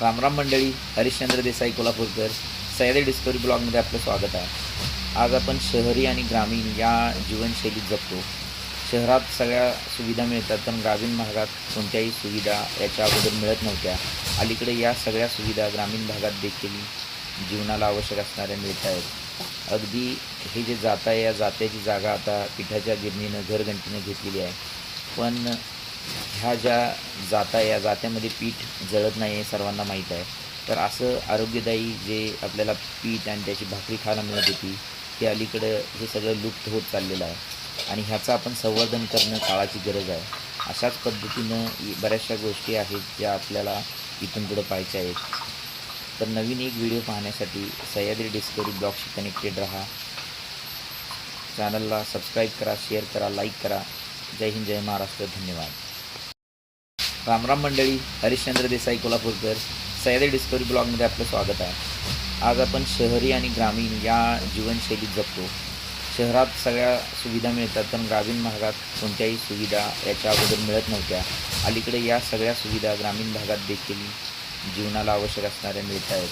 रामराम मंडळी हरिश्चंद्र देसाई कोल्हापूरकर सह्याद्री डिस्कवरी ब्लॉगमध्ये आपलं स्वागत आहे. आज आपण शहरी आणि ग्रामीण या जीवनशैलीत जगतो. शहरात सगळ्या सुविधा मिळतात पण ग्रामीण भागात कोणत्याही सुविधा याच्या अगोदर मिळत नव्हत्या. अलीकडे या सगळ्या सुविधा ग्रामीण भागात देखील जीवनाला आवश्यक असणाऱ्या मिळत आहेत. अगदी हे जे जाता आहे या जात्याची जागा आता पिठाच्या गिरणीनं घरघंटीनं घेतलेली आहे. पण ह्या ज्या जाता या जात्यामध्ये पीठ जळत नाही हे सर्वांना माहीत आहे. तर असं आरोग्यदायी जे आपल्याला पीठ आणि त्याची भाकरी खायला मिळत होती ते अलीकडं हे सगळं लुप्त होत चाललेलं आहे. आणि ह्याचं आपण संवर्धन करणं काळाची गरज आहे. अशाच पद्धतीनं बऱ्याचशा गोष्टी आहेत ज्या आपल्याला इथून पुढं पाहायच्या आहेत. तर नवीन एक व्हिडिओ पाहण्यासाठी सह्याद्री डिस्कवरी ब्लॉगशी कनेक्टेड राहा. चॅनलला सबस्क्राईब करा शेअर करा लाईक करा. जय हिंद जय महाराष्ट्र. धन्यवाद. रामराम मंडळी हरिश्चंद्र देसाई कोल्हापूरकर सह्याद्री डिस्कवरी ब्लॉगमध्ये आपलं स्वागत आहे. आज आपण शहरी आणि ग्रामीण या जीवनशैलीत जगतो. शहरात सगळ्या सुविधा मिळतात पण ग्रामीण भागात कोणत्याही सुविधा याच्या अगोदर मिळत नव्हत्या. अलीकडे या सगळ्या सुविधा ग्रामीण भागात देखील जीवनाला आवश्यक असणाऱ्या मिळत आहेत.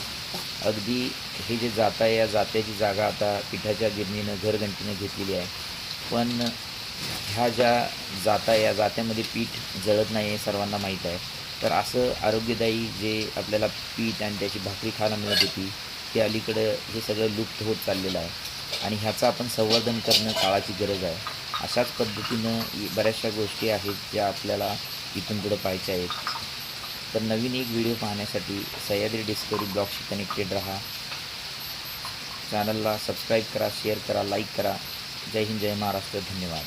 अगदी हे जे जाता या जात्याची जागा आता पिठाच्या गिरणीनं घरघंटीनं घेतलेली आहे. पण ह्या ज्या जाता या जात्यामध्ये पीठ जळत नाही हे सर्वांना माहीत आहे. तर असं आरोग्यदायी जे आपल्याला पीठ आणि त्याची भाकरी खायला मिळत होती ते अलीकडं हे सगळं लुप्त होत चाललेलं आहे. आणि ह्याचं आपण संवर्धन करणं काळाची गरज आहे. अशाच पद्धतीनं बऱ्याचशा गोष्टी आहेत ज्या आपल्याला इथून पुढं पाहायच्या आहेत. तर नवीन एक व्हिडिओ पाहण्यासाठी सह्याद्री डिस्कवरी ब्लॉगशी कनेक्टेड राहा. चॅनलला सबस्क्राईब करा शेअर करा लाईक करा. जय हिंद जय महाराष्ट्र. धन्यवाद.